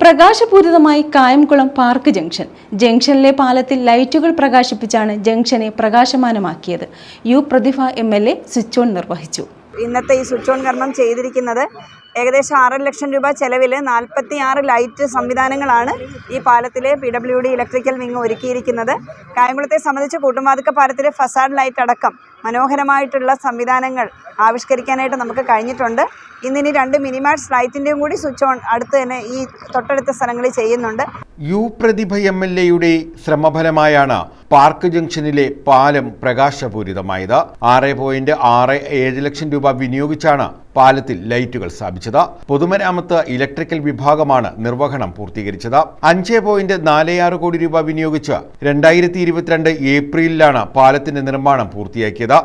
പ്രകാശപൂരിതമായി Kayamkulam park junction. ജംഗ്ഷനിലെ പാലത്തിൽ ലൈറ്റുകൾ പ്രകാശിപ്പിച്ചാണ് ജംഗ്ഷനെ പ്രകാശമാനമാക്കിയത്. U Prathibha M L A switch on നിർവഹിച്ചു. ഇന്നത്തെ ഈ സ്വിച്ച് ഓൺ കർമ്മം ചെയ്തിരിക്കുന്നത് ഏകദേശം ആറര ലക്ഷം രൂപ ചെലവിൽ നാൽപ്പത്തി ആറ് ലൈറ്റ് സംവിധാനങ്ങളാണ് ഈ പാലത്തിലെ P W D electrical wing ഒരുക്കിയിരിക്കുന്നത്. കായംകുളത്തെ സംബന്ധിച്ച് കൂട്ടുമാതുക്ക പാലത്തിലെ ഫസാഡ് ലൈറ്റ് അടക്കം മനോഹരമായിട്ടുള്ള സംവിധാനങ്ങൾ ആവിഷ്കരിക്കാനായിട്ട് നമുക്ക് കഴിഞ്ഞിട്ടുണ്ട്. ഇന്നിനി രണ്ട് മിനിമാക്സ് ലൈറ്റിന്റെയും കൂടി സ്വിച്ച് ഓൺ അടുത്ത് തന്നെ ഈ തൊട്ടടുത്ത സ്ഥലങ്ങളിൽ ചെയ്യുന്നുണ്ട്. യു പ്രതിഭ എം എൽ എയുടെ ശ്രമഫലമായാണ് പാർക്ക് ജംഗ്ഷനിലെ പാലം പ്രകാശപൂരിതമായത്. ആറ് പോയിന്റ് ആറ് ഏഴ് ലക്ഷം രൂപ വിനിയോഗിച്ചാണ് പാലത്തിൽ ലൈറ്റുകൾ സ്ഥാപിച്ചത്. പൊതുമരാമത്ത് ഇലക്ട്രിക്കൽ വിഭാഗമാണ് നിർവഹണം പൂർത്തീകരിച്ചത്. അഞ്ച് പോയിന്റ് നാല് ആറ് കോടി രൂപ വിനിയോഗിച്ച് രണ്ടായിരത്തി ഇരുപത്തിരണ്ട് ഏപ്രിലിലാണ് പാലത്തിന്റെ നിർമ്മാണം പൂർത്തിയാക്കിയത്.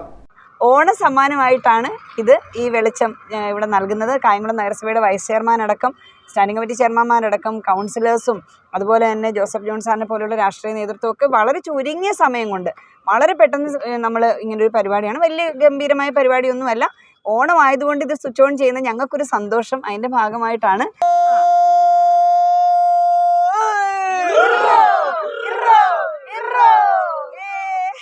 ഓണ സമ്മാനമായിട്ടാണ് ഇത് ഈ വെളിച്ചം ഇവിടെ നൽകുന്നത്. കായംകുളം നഗരസഭയുടെ വൈസ് ചെയർമാൻ അടക്കം സ്റ്റാൻഡിംഗ് കമ്മിറ്റി ചെയർമാൻമാരടക്കം കൗൺസിലേഴ്സും അതുപോലെ തന്നെ ജോസഫ് ജോൺ സാറിനെ പോലെയുള്ള രാഷ്ട്രീയ നേതൃത്വമൊക്കെ വളരെ ചുരുങ്ങിയ സമയം കൊണ്ട് വളരെ പെട്ടെന്ന് നമ്മൾ ഇങ്ങനൊരു പരിപാടിയാണ്. വലിയ ഗംഭീരമായ പരിപാടിയൊന്നുമല്ല. ഓണം ആയതുകൊണ്ട് ഇത് സ്വിച്ച് ഓൺ ചെയ്യുന്ന ഞങ്ങൾക്കൊരു സന്തോഷം. അതിന്റെ ഭാഗമായിട്ടാണ്.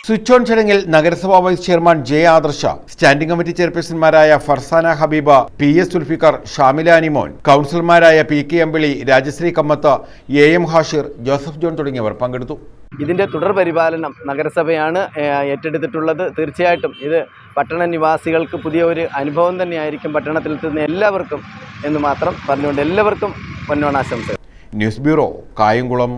സ്വിച്ച് ഓൺ ചടങ്ങിൽ നഗരസഭാ vice chairman J Adarsha standing committee ചെയർപേഴ്സൺമാരായ Farsana Habeeba P S Sulfikar Shamila Animon കൗൺസിലർമാരായ P K Ambili Rajasree Kammath A M Hashir Joseph John തുടങ്ങിയവർ പങ്കെടുത്തു. ഇതിന്റെ തുടർ പരിപാലനം നഗരസഭയാണ് ഏറ്റെടുത്തിട്ടുള്ളത്. തീർച്ചയായിട്ടും ഇത് പട്ടണ നിവാസികൾക്ക് പുതിയ ഒരു അനുഭവം തന്നെയായിരിക്കും പട്ടണത്തിൽ എത്തുന്ന എല്ലാവർക്കും എന്ന് മാത്രം പറഞ്ഞുകൊണ്ട് എല്ലാവർക്കും പൊന്നോണാശംസകൾ. News bureau Kayamkulam